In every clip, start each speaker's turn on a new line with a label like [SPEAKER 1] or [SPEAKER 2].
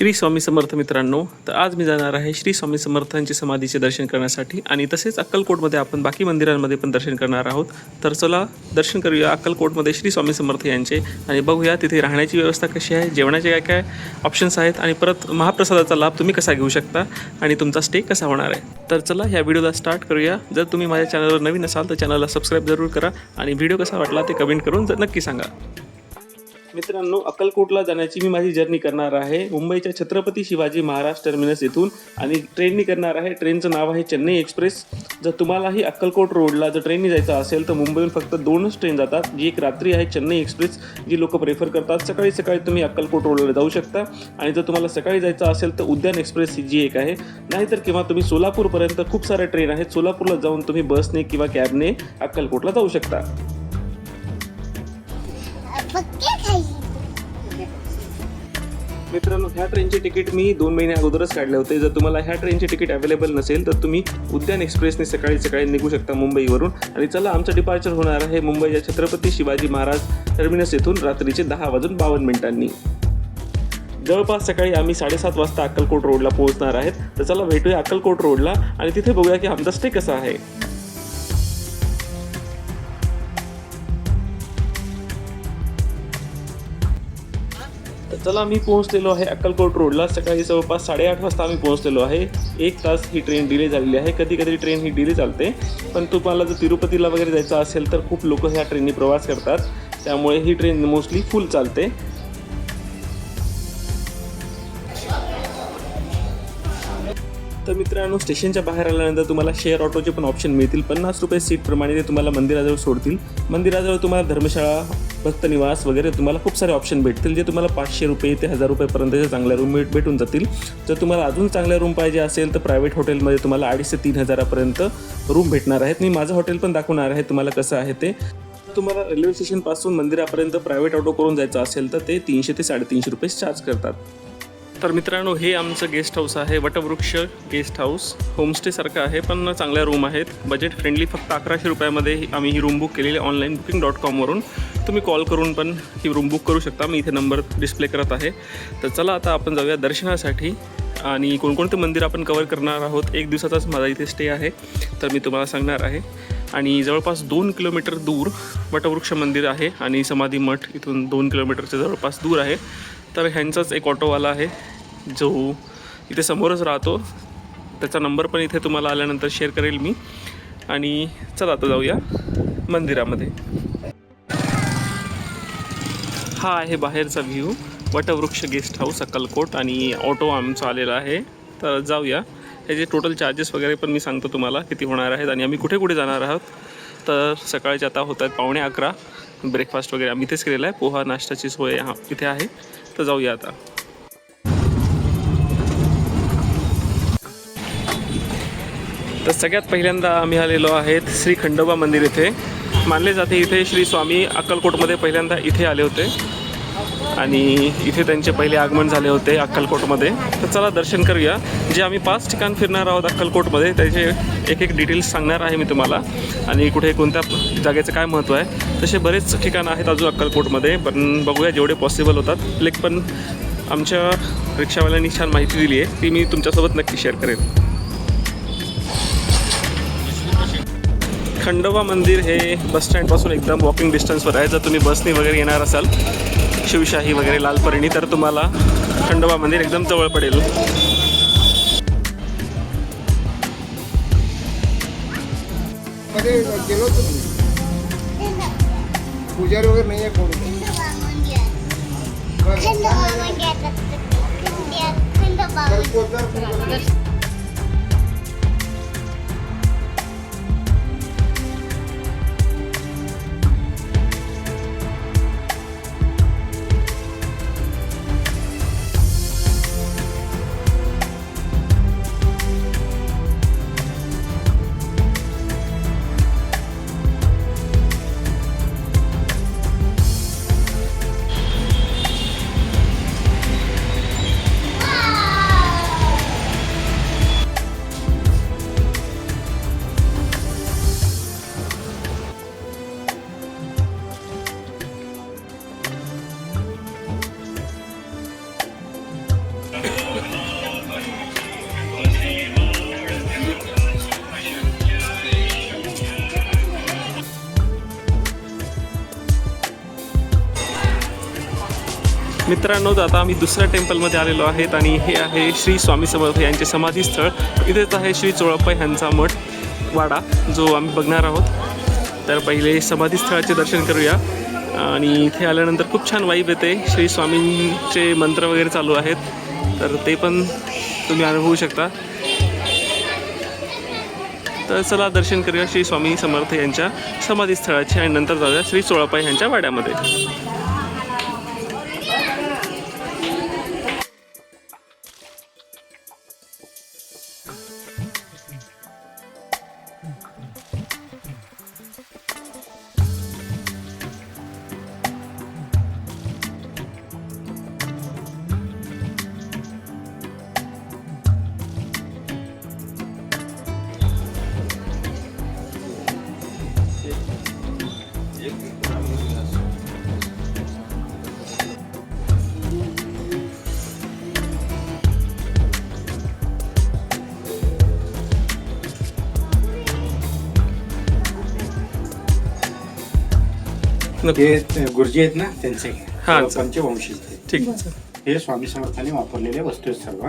[SPEAKER 1] श्री स्वामी समर्थ मित्रांनो तर आज मी जाणार आहे श्री स्वामी समर्थांची समाधीचे दर्शन करण्यासाठी आणि तसेच अक्कलकोटमध्ये आपण बाकी मंदिरांमध्ये पण दर्शन करणार आहोत. तर चला दर्शन करूया अक्कलकोटमध्ये श्री स्वामी समर्थ यांचे आणि बघूया तिथे राहण्याची व्यवस्था कशी आहे जेवणाचे काय काय ऑप्शन्स आहेत आणि परत महाप्रसादाचा लाभ तुम्ही कसा घेऊ शकता आणि तुमचा स्टे कसा होणार आहे. तर चला ह्या व्हिडिओला स्टार्ट करूया. जर तुम्ही माझ्या चॅनलवर नवीन असाल तर चॅनलला सबस्क्राईब जरूर करा आणि व्हिडिओ कसा वाटला ते कमेंट करून जर नक्की सांगा. मित्रांनो अक्कलकोटला जाण्याची मी माझी जर्नी करणार आहे. मुंबईच्या छत्रपती शिवाजी महाराज टर्मिनस येथून आणि ट्रेननी करणार आहे. ट्रेनचं नाव आहे चेन्नई एक्सप्रेस जर तुम्हालाही अक्कलकोट रोडला जर ट्रेननी जायचं असेल तर मुंबईहून फक्त दोनच ट्रेन जातात. जी एक रात्री आहे चेन्नई एक्सप्रेस जी लोक प्रेफर करतात. सकाळी सकाळी तुम्ही अक्कलकोट रोडला जाऊ शकता. आणि जर तुम्हाला सकाळी जायचं असेल तर उद्यान एक्सप्रेस ही जी एक आहे. नाहीतर किंवा तुम्ही सोलापूरपर्यंत खूप साऱ्या ट्रेन आहेत. सोलापूरला जाऊन तुम्ही बसने किंवा कॅबने अक्कलकोटला जाऊ शकता. मित्रांनो ह्या ट्रेनचे तिकीट मी दोन महिने अगोदरच काढले होते. जर तुम्हाला ह्या ट्रेनचे तिकीट अवेलेबल नसेल तर तुम्ही उद्यान एक्सप्रेसने सकाळी सकाळी निघू शकता मुंबईवरून. आणि चला आमचं डिपार्चर होणार आहे मुंबईच्या छत्रपती शिवाजी महाराज टर्मिनस येथून रात्रीचे दहा वाजून बावन्न मिनिटांनी. जवळपास सकाळी आम्ही साडेसात वाजता अक्कलकोट रोडला पोहोचणार आहेत. तर चला भेटूया अक्कलकोट रोडला आणि तिथे बघूया की आमचा स्टे कसा आहे. चला मी पोहोचलेलो आहे अक्कलकोट रोडला. सकाळी जवळपास साडेआठ वाजता आम्ही पोहोचलेलो आहे. एक तास ही ट्रेन डिले झालेली आहे. कधी कधी ट्रेन ही डिले चालते. पण तुम्हाला जर तिरुपतीला वगैरे जायचं असेल तर खूप लोक ह्या ट्रेननी प्रवास करतात. त्यामुळे ही ट्रेन मोस्टली फुल चालते. तर मित्रांनो स्टेशनच्या बाहेर आल्यानंतर तुम्हाला शेअर ऑटोचे पण ऑप्शन मिळतील. पन्नास रुपये सीटप्रमाणे ते तुम्हाला मंदिराजवळ सोडतील. मंदिराजवळ तुम्हाला धर्मशाळा भक्तनिवास वगैरे तुम्हाला खूप सारे ऑप्शन भेटतील. जे तुम्हाला पाचशे रुपये ते हजार रुपयेपर्यंतच्या चांगल्या रूम भेट भेटून जातील. जर तुम्हाला अजून चांगल्या रूम पाहिजे असेल तर प्रायव्हेट हॉटेलमध्ये तुम्हाला अडीच ते तीन हजारापर्यंत रूम भेटणार आहेत. मी माझं हॉटेल पण दाखवणार आहे तुम्हाला कसं आहे ते. तुम्हाला रेल्वे स्टेशनपासून मंदिरापर्यंत प्रायव्हेट ऑटो करून जायचं असेल तर ते तीनशे ते साडेतीनशे रुपये चार्ज करतात. तर मित्रांनो हे आमचं गेस्ट हाऊस आहे वटवृक्ष गेस्ट हाऊस होमस्टेसारखं आहे पण चांगल्या रूम आहेत. बजेट फ्रेंडली फक्त अकराशे रुपयामध्ये आम्ही ही रूम बुक केलेली आहे ऑनलाईन बुकिंग डॉट कॉमवरून तुम्ही कॉल करून पण ही रूम बुक करू शकता. मी इथे नंबर डिस्प्ले करत आहे. तर चला आता आपण जाऊया दर्शनासाठी. आणि कोणकोणते मंदिर आपण कवर करणार आहोत? एक दिवसाचाच माझा इथे स्टे आहे. तर मी तुम्हाला सांगणार आहे. आणि जवळपास दोन किलोमीटर दूर वटवृक्ष मंदिर आहे आणि समाधी मठ इथून दोन किलोमीटरच्या जवळपास दूर आहे. तर ह्यांचाच एक ऑटोवाला आहे जो इथे समोरच राहतो. त्याचा नंबर पण इथे तुम्हाला आल्यानंतर शेअर करेल मी. आणि चला आता जाऊया मंदिरामध्ये. हा आहे बाहेरचा व्ह्यू वटवृक्ष गेस्ट हाऊस अक्कलकोट आणि ऑटो आमचा आलेला आहे. तर जाऊया. ह्याचे टोटल चार्जेस वगैरे पण मी सांगतो तुम्हाला किती होणार आहेत आणि आम्ही कुठे कुठे जाणार आहोत. तर सकाळचे आता होत आहेत पावणे अकरा. ब्रेकफास्ट वगैरे आम्ही इथेच केलेला आहे. पोहा नाश्त्याची सोय हा इथे आहे. तर जाऊया आता. तर सगळ्यात पहिल्यांदा आम्ही आलेलो आहेत श्री खंडोबा मंदिर इथे. मानले जाते इथे श्री स्वामी अक्कलकोटमध्ये पहिल्यांदा इथे आले होते. आणि इथे त्यांचे पहिले आगमन झाले होते अक्कलकोटमध्ये. तर चला दर्शन करूया. जे आम्ही पाच ठिकाण फिरणार आहोत अक्कलकोटमध्ये त्याचे एक एक डिटेल्स सांगणार आहे मी तुम्हाला. आणि कुठे कोणत्या जागेचं काय महत्त्व आहे. तसे बरेच ठिकाणं आहेत अजून अक्कलकोटमध्ये पण बघूया जेवढे पॉसिबल होतात. लेक पण आमच्या रिक्षावाल्यांनी छान माहिती दिली आहे. ती मी तुमच्यासोबत नक्की शेअर करेन. खंडोबा मंदिर हे बसस्टँडपासून एकदम वॉकिंग डिस्टन्सवर आहे. जर तुम्ही बसने वगैरे येणार असाल शिवशाही वगैरे लालपरीणी तर तुम्हाला खंडोबा मंदिर एकदम जवळ पडेल.
[SPEAKER 2] पुजारी वगैरे नाही आहे कोणी
[SPEAKER 1] मित्रांनो आता आम्ही दुसऱ्या टेम्पलमध्ये आलेलो आहेत आणि हे आहे श्री स्वामी समर्थ यांचे समाधीस्थळ. इथेच आहे श्री चोळप्पा यांचा मठ वाडा जो आम्ही बघणार आहोत. तर पहिले समाधीस्थळाचे दर्शन करूया. आणि इथे आल्यानंतर खूप छान वाईब येते. श्री स्वामींचे मंत्र वगैरे चालू आहेत. तर ते पण तुम्ही अनुभवू शकता. तर चला दर्शन करूया श्री स्वामी समर्थ यांच्या समाधीस्थळाचे आणि नंतर जाऊया श्री चोळप्पा यांच्या वाड्यामध्ये.
[SPEAKER 3] हे गुरुजी आहेत ना त्यांचे.
[SPEAKER 1] हा,
[SPEAKER 3] पंचवंशी.
[SPEAKER 1] ठीक.
[SPEAKER 3] हे स्वामी समर्थांनी वापरलेल्या वस्तू आहेत सर्व.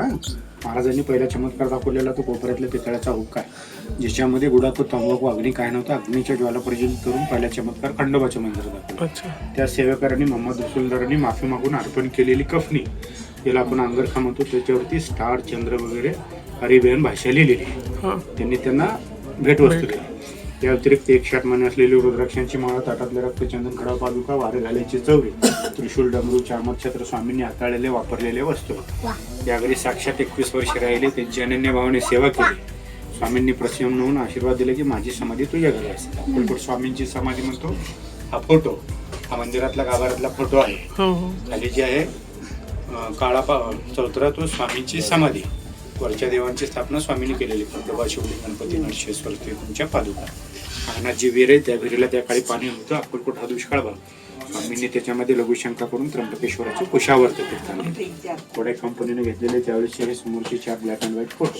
[SPEAKER 3] महाराजांनी पहिला चमत्कार दाखवलेला तो कोपऱ्यातल्या पितळ्याचा हुक्का आहे. ज्याच्यामध्ये गुडाको तंबाखू अग्नी काय नव्हता अग्नीच्या ज्वाला प्रज्वलित करून पहिला चमत्कार खंडोबाच्या मंदिरात दाखवला. त्या सेवेकरांनी मोहम्मद रसुलदारांनी माफी मागून अर्पण केलेली कफनी याला आपण अंगरखा म्हणतो त्याच्यावरती स्टार चंद्र वगैरे अरेबियन भाषा लिहिलेली त्यांनी त्यांना भेटवस्तू दिली. या व्यतिरिक्त एक शाट माने असलेली रुद्राक्षांची माळा ताटातले रक्तचंदन खडा पादुका वारे घालायची चवरी त्रिशूल डमरू चामर छत्र स्वामींनी हाताळलेले वापरलेले वस्तू या घरी साक्षात एकवीस वर्ष राहिले त्यांची अनन्य भावाने सेवा केली. स्वामींनी प्रसन्न होऊन आशीर्वाद दिले की माझी समाधी तुझ्या घरी असेल. अक्कलकोट स्वामींची समाधी म्हणतो हा फोटो हा मंदिरातला गाभाऱ्यातला फोटो आहे.
[SPEAKER 1] हो हो.
[SPEAKER 3] खाली जी आहे काळा पा चौथरा तो स्वामींची समाधी. वरच्या देवांची स्थापना स्वामींनी केलेली. खंडोबा शिवली गणपती नरशेश्वर ते तुमच्या पादुका. अंगणात जी विहीर आहे त्या विहिरीला त्या काळी पाणी होतं. अक्कलकोट हा दुष्काळ भाग. स्वामींनी त्याच्यामध्ये लघुशंका करून त्र्यंबकेश्वराचं कुशावर्त तीर्थाने थोड्या कंपनीने घेतलेले त्यावेळेसचे हे समोरचे चार ब्लॅक अँड व्हाईट फोटो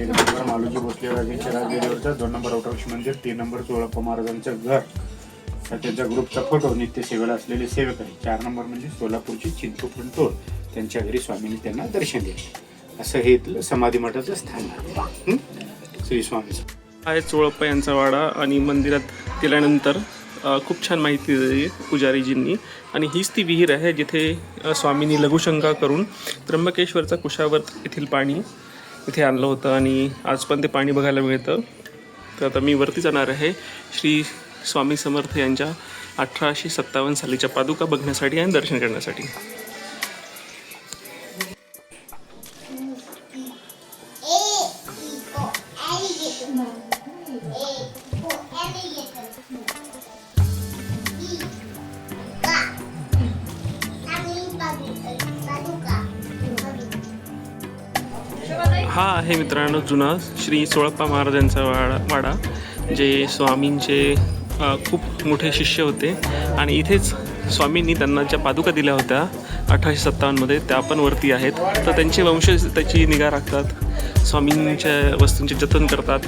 [SPEAKER 3] एक नंबर मालोजी भोसले राजेच्या राजगिरीवरचा दोन नंबर औटवृक्ष मंदिर म्हणजे तीन नंबर चोळप्पा महाराजांचं घर. तर त्यांच्या ग्रुपचा फोटो नित्य सेवेला असलेले सेवक आहे चार नंबर म्हणजे सोलापूरची चिंतपूर्ण टोळ. त्यांच्या घरी स्वामींनी त्यांना दर्शन दिले. असं हे इथलं समाधी मठाचं स्थान आहे. श्री स्वामी
[SPEAKER 1] आहे चोळप्पा यांचा वाडा आणि मंदिरात गेल्यानंतर खूप छान माहिती दिली पुजारीजींनी. आणि हीच ती विहीर आहे जिथे स्वामींनी लघुशंका करून त्र्यंबकेश्वरचा कुशावर्त येथील पाणी इथे आणलं होतं आणि आज पण ते पाणी बघायला मिळतं. तर आता मी वरती जाणार आहे श्री स्वामी समर्थ यांच्या अठराशे सत्तावन्न सालीच्या पादुका बघण्यासाठी आणि दर्शन करण्यासाठी.
[SPEAKER 4] A
[SPEAKER 1] हा आहे मित्रांनो जुना श्री सोळप्पा महाराजांचा वाडा वाडा जे स्वामींचे खूप मोठे शिष्य होते. आणि इथेच स्वामींनी त्यांना ज्या पादुका दिल्या होत्या अठराशे सत्तावन्नमध्ये त्या पण वरती आहेत. तर त्यांचे वंशज त्याची निगा राखतात. स्वामींच्या वस्तूंचे जतन करतात.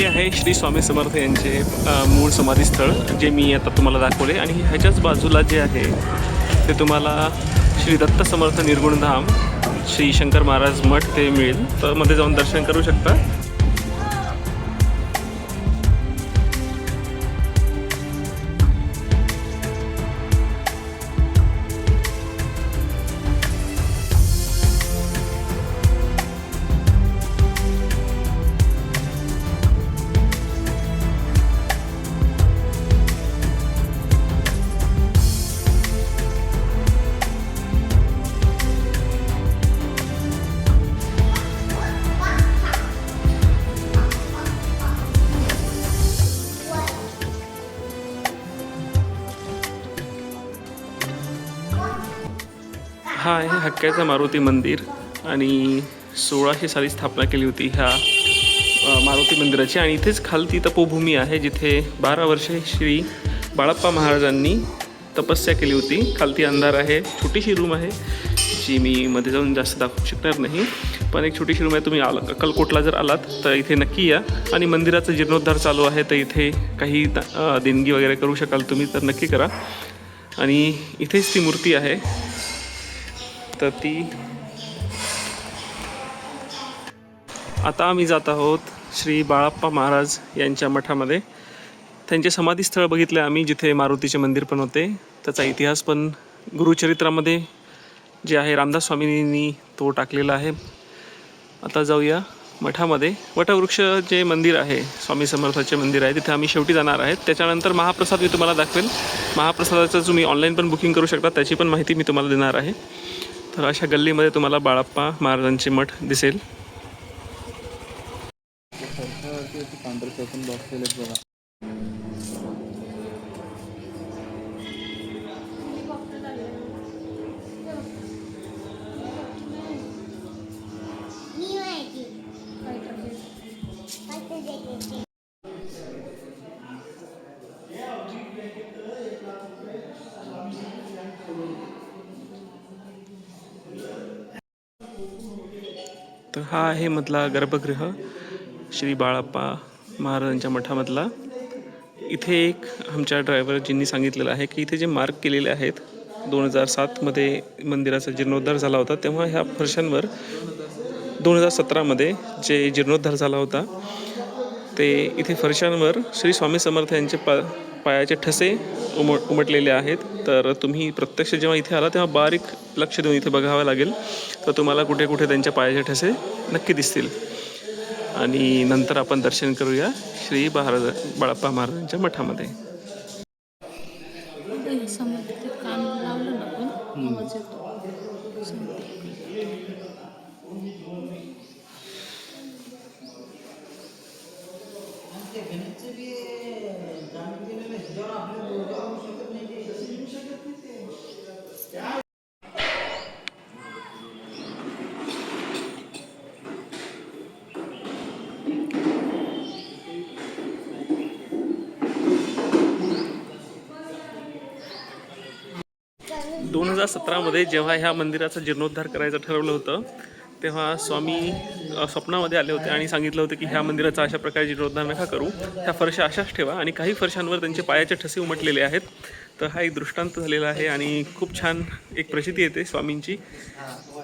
[SPEAKER 1] हे आहे श्री स्वामी समर्थ यांचे मूळ समाधीस्थळ जे मी आता तुम्हाला दाखवले. आणि ह्याच्याच बाजूला जे आहे ते तुम्हाला श्री दत्त समर्थ निर्गुणधाम श्री शंकर महाराज मठ ते मिळेल. तर मध्ये जाऊन दर्शन करू शकता. हक्क्याचं मारुती मंदिर आणि सोळाशे साली स्थापना केली होती ह्या मारुती मंदिराची. आणि इथेच खालती तपोभूमी आहे जिथे बारा वर्षे श्री बाळप्पा महाराजांनी तपस्या केली होती. खालती अंधार आहे छोटीशी रूम आहे जी मी मध्ये जाऊन जास्त दाखवू शकणार नाही. पण एक छोटीशी रूम आहे तुम्ही आला अक्कलकोटला जर आलात तर इथे नक्की या. आणि मंदिराचा जीर्णोद्धार चालू आहे तर इथे काही देणगी वगैरे करू शकाल तुम्ही तर नक्की करा. आणि इथेच ती मूर्ती आहे. तर ती. आता आम्ही जात आहोत श्री बाळाप्पा महाराज यांच्या मठामध्ये. त्यांचे समाधीस्थळ बघितले आम्ही जिथे मारुतीचे मंदिर पण होते. त्याचा इतिहास पण गुरुचरित्रामध्ये जे आहे रामदास स्वामींनी तो टाकलेला आहे. आता जाऊया मठामध्ये. वटवृक्ष जे मंदिर आहे स्वामी समर्थाचे मंदिर आहे तिथे आम्ही शेवटी जाणार आहेत. त्याच्यानंतर महाप्रसाद मी तुम्हाला दाखवेल. महाप्रसादाचं तुम्ही ऑनलाईन पण बुकिंग करू शकता त्याची पण माहिती मी तुम्हाला देणार आहे. तर अशा गल्लीमध्ये तुम्हाला बाळाप्पा महाराजांचे मठ दिसेल.
[SPEAKER 2] बसलेले बघा
[SPEAKER 1] तर हा आहे मधला गर्भगृह श्री बाळाप्पा महाराजांच्या मठामधला. इथे एक आमच्या ड्रायव्हरजींनी सांगितलेलं आहे की इथे जे मार्क केलेले आहेत दोन हजार सातमध्ये मंदिराचा जीर्णोद्धार झाला होता तेव्हा ह्या फरशांवर दोन हजार सतरामध्ये जे जीर्णोद्धार झाला होता ते इथे फरशांवर श्री स्वामी समर्थ यांचे पा पायाचे ठसे उम उमटलेले आहेत. तर तुम्ही प्रत्यक्ष जेव्हा इथे आला तेव्हा बारीक लक्ष देऊन इथे बघावं लागेल. तर तुम्हाला कुठे कुठे त्यांच्या पायाचे ठसे नक्की दिसतील. आणि नंतर आपण दर्शन करूया श्री महाराज बाळाप्पा महाराजांच्या मठामध्ये. हजार सतरामध्ये जेव्हा ह्या मंदिराचा जीर्णोद्धार करायचं ठरवलं होतं तेव्हा स्वामी स्वप्नामध्ये आले होते आणि सांगितलं होतं की ह्या मंदिराचा अशा प्रकारे जीर्णोद्धार नका करू. ह्या फरशा अशाच ठेवा आणि काही फरशांवर त्यांचे पायाचे ठसे उमटलेले आहेत. तर हा एक दृष्टांत झालेला आहे आणि खूप छान एक प्रसिद्धी येते स्वामींची.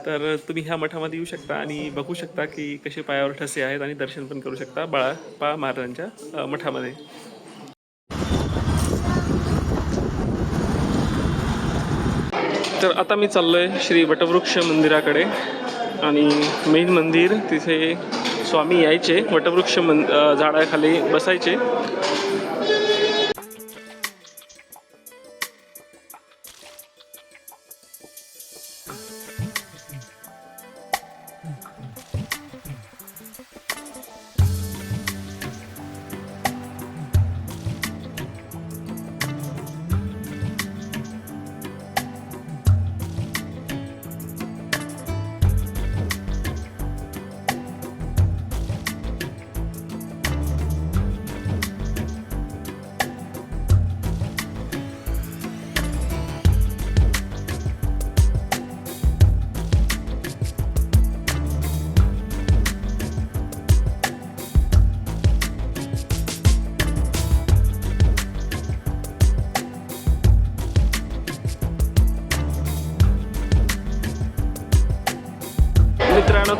[SPEAKER 1] तर तुम्ही ह्या मठामध्ये येऊ शकता आणि बघू शकता की कसे पायावर ठसे आहेत आणि दर्शन पण करू शकता बाळापा महाराजांच्या मठामध्ये. तर आता मी चाललो आहे श्री वटवृक्ष मंदिराकडे. आणि मेन मंदिर तिथे स्वामी यायचे. वटवृक्ष मन झाडाखाली बसायचे.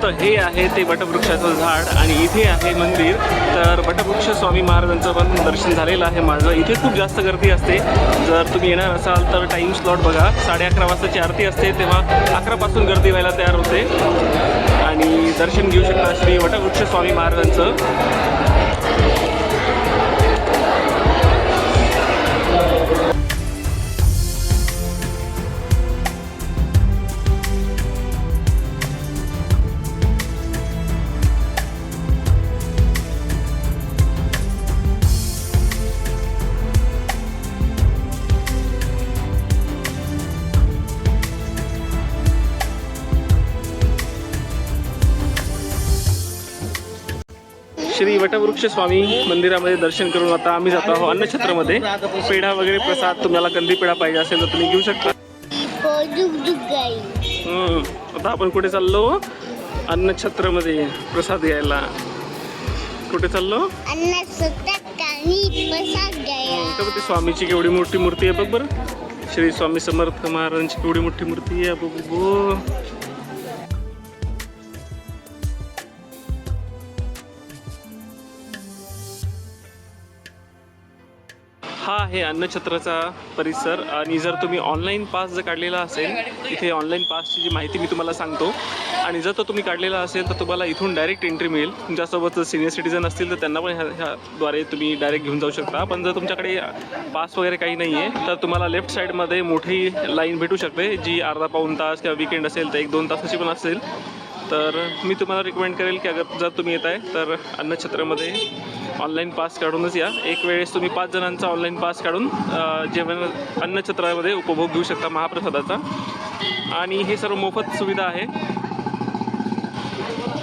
[SPEAKER 1] तर हे आहे ते वटवृक्षाचं झाड आणि इथे आहे मंदिर. तर वटवृक्ष स्वामी महाराजांचं पण दर्शन झालेलं आहे माझं. इथे खूप जास्त गर्दी असते. जर तुम्ही येणार असाल तर टाईम स्लॉट बघा. साडे अकरा वाजताची आरती असते तेव्हा अकरापासून गर्दी व्हायला तयार होते. आणि दर्शन घेऊ शकता श्री वटवृक्ष स्वामी महाराजांचं. श्री वटवृक्ष स्वामी मंदिरामध्ये दर्शन करून आता आम्ही जातो आहोत अन्नछत्रामध्ये पेढा वगैरे प्रसाद तुम्हाला कंदी पेढा पाहिजे असेल तर तुम्ही घेऊ शकता. आता आपण कुठे चाललो? अन्नछत्रमध्ये प्रसाद घ्यायला. कुठे चाललो? छत्रपती स्वामीची केवढी मोठी मूर्ती आहे बघ बरं. श्री स्वामी समर्थ महाराजांची केवढी मोठी मूर्ती आहे. बघ आहे अन्नछत्राचा परिसर. आणि जर तुम्ही ऑनलाईन पास जर काढलेला असेल इथे ऑनलाईन पासची जी माहिती मी तुम्हाला सांगतो. आणि जर तो तुम्ही काढलेला असेल तर तुम्हाला इथून डायरेक्ट एंट्री मिळेल. तुमच्यासोबत जर सिनियर सिटीजन असतील तर त्यांना पण ह्या ह्याद्वारे तुम्ही डायरेक्ट घेऊन जाऊ शकता. पण जर तुमच्याकडे पास वगैरे काही नाही आहे तर तुम्हाला लेफ्ट साईडमध्ये मोठी लाईन भेटू शकते जी अर्धा पाऊण तास किंवा विकेंड असेल तर एक दोन तासाची पण असेल. तर मी तुम्हाला रिकमेंड करेल की अगर जर तुम्ही येत आहे तर अन्नछत्रामध्ये ऑनलाईन पास काढूनच या. एक वेळेस तुम्ही पाच जणांचा ऑनलाईन पास काढून जेवण अन्नछत्रामध्ये उपभोग घेऊ शकता महाप्रसादाचा. आणि हे सर्व मोफत सुविधा आहे.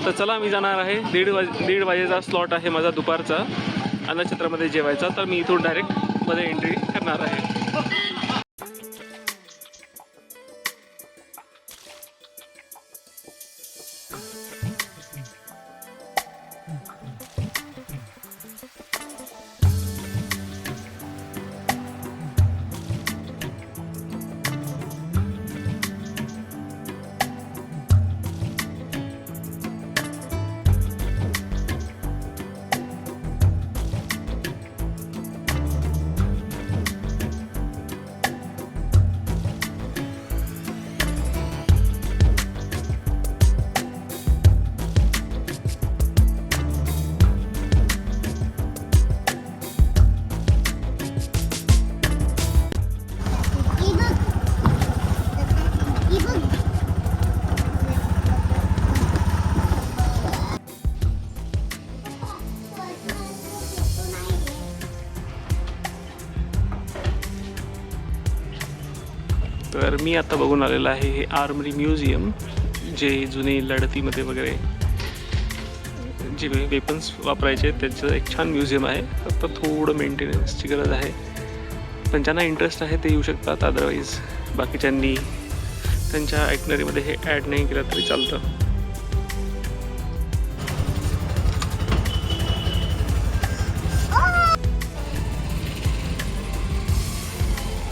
[SPEAKER 1] तर चला मी जाणार आहे. दीड वाज दीड वाजेचा स्लॉट आहे माझा दुपारचा. अन्नछत्रामध्ये जेवायचा. तर मी इथून डायरेक्टमध्ये एंट्री करणार आहे. तर मी आता बघून आलेलं आहे हे आर्मरी म्युझियम जे जुने लढतीमध्ये वगैरे जे वेपन्स वापरायचे त्याचं एक छान म्युझियम आहे. फक्त थोडं मेंटेनन्सची गरज आहे. पण ज्यांना इंटरेस्ट आहे ते येऊ शकतात. अदरवाईज बाकीच्यांनी त्यांच्या ऐकणारीमध्ये हे ॲड नाही केलं तरी चालतं.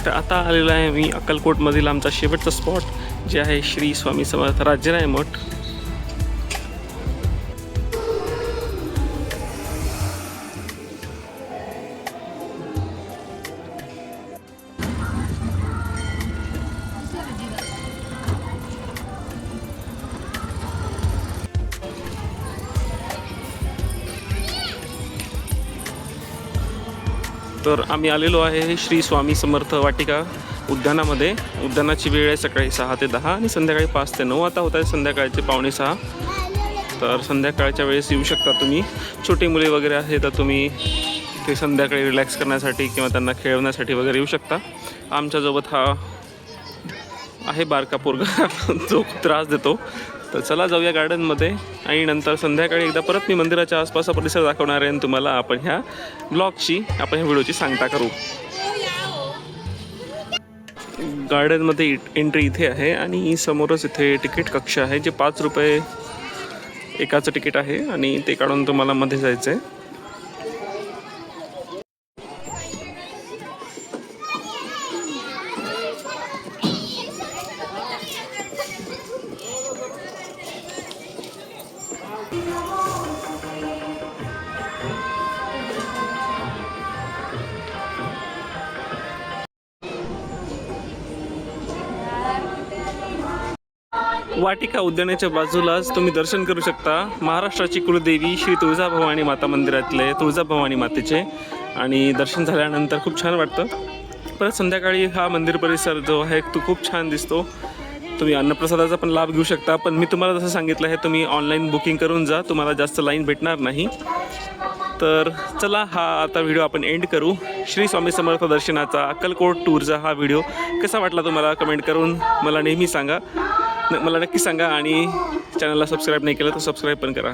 [SPEAKER 1] तर आता आलेलो आहे मी अक्कलकोटमधील आमचा शेवटचा स्पॉट जे आहे श्री स्वामी समर्थ राज्यराय मठ. तर आम्ही आलेलो आहे श्री स्वामी समर्थ वाटिका उद्यानामध्ये. उद्यानाची वेळ आहे सकाळी सहा ते दहा आणि संध्याकाळी पाच ते नऊ. आता होत आहे संध्याकाळचे पावणे सहा. तर संध्याकाळच्या वेळेस येऊ शकता तुम्ही. छोटी मुले वगैरे आहे तर तुम्ही ते संध्याकाळी रिलॅक्स करण्यासाठी किंवा त्यांना खेळवण्यासाठी वगैरे येऊ शकता. आमच्यासोबत हा आहे बारका पोरगा. जो खूप त्रास देतो. तर चला जाऊया गार्डनमध्ये आणि नंतर संध्याकाळी एकदा परत मी मंदिराच्या आसपासचा परिसर दाखवणार आहे आणि तुम्हाला आपण ह्या ब्लॉगची आपण ह्या व्हिडिओची सांगता करू. गार्डनमध्ये एंट्री इथे आहे आणि समोरच इथे तिकीट कक्ष आहे जे पाच रुपये एकाचं तिकीट आहे आणि ते काढून तुम्हाला मध्ये जायचं आहे वाटिका उद्यानाच्या बाजूलाच तुम्ही दर्शन करू शकता महाराष्ट्राची कुलदेवी श्री तुळजाभवानी माता मंदिरातले तुळजाभवानी मातेचे. आणि दर्शन झाल्यानंतर खूप छान वाटतं. परत संध्याकाळी हा मंदिर परिसर जो आहे तो खूप छान दिसतो. तुम्ही अन्नप्रसादाचा पण लाभ घेऊ शकता. पण मी तुम्हाला जसं सांगितलं आहे तुम्ही ऑनलाईन बुकिंग करून जा. तुम्हाला जास्त लाईन भेटणार नाही. तर चला हा आता व्हिडिओ आपण एंड करू. श्री स्वामी समर्थ दर्शनाचा अक्कलकोट टूरचा हा व्हिडिओ कसा वाटला तुम्हाला कमेंट करून मला नेहमी सांगा. मला नक्की सांगा आणि चॅनलला सबस्क्राईब नाही केलं तर सबस्क्राईब पण करा.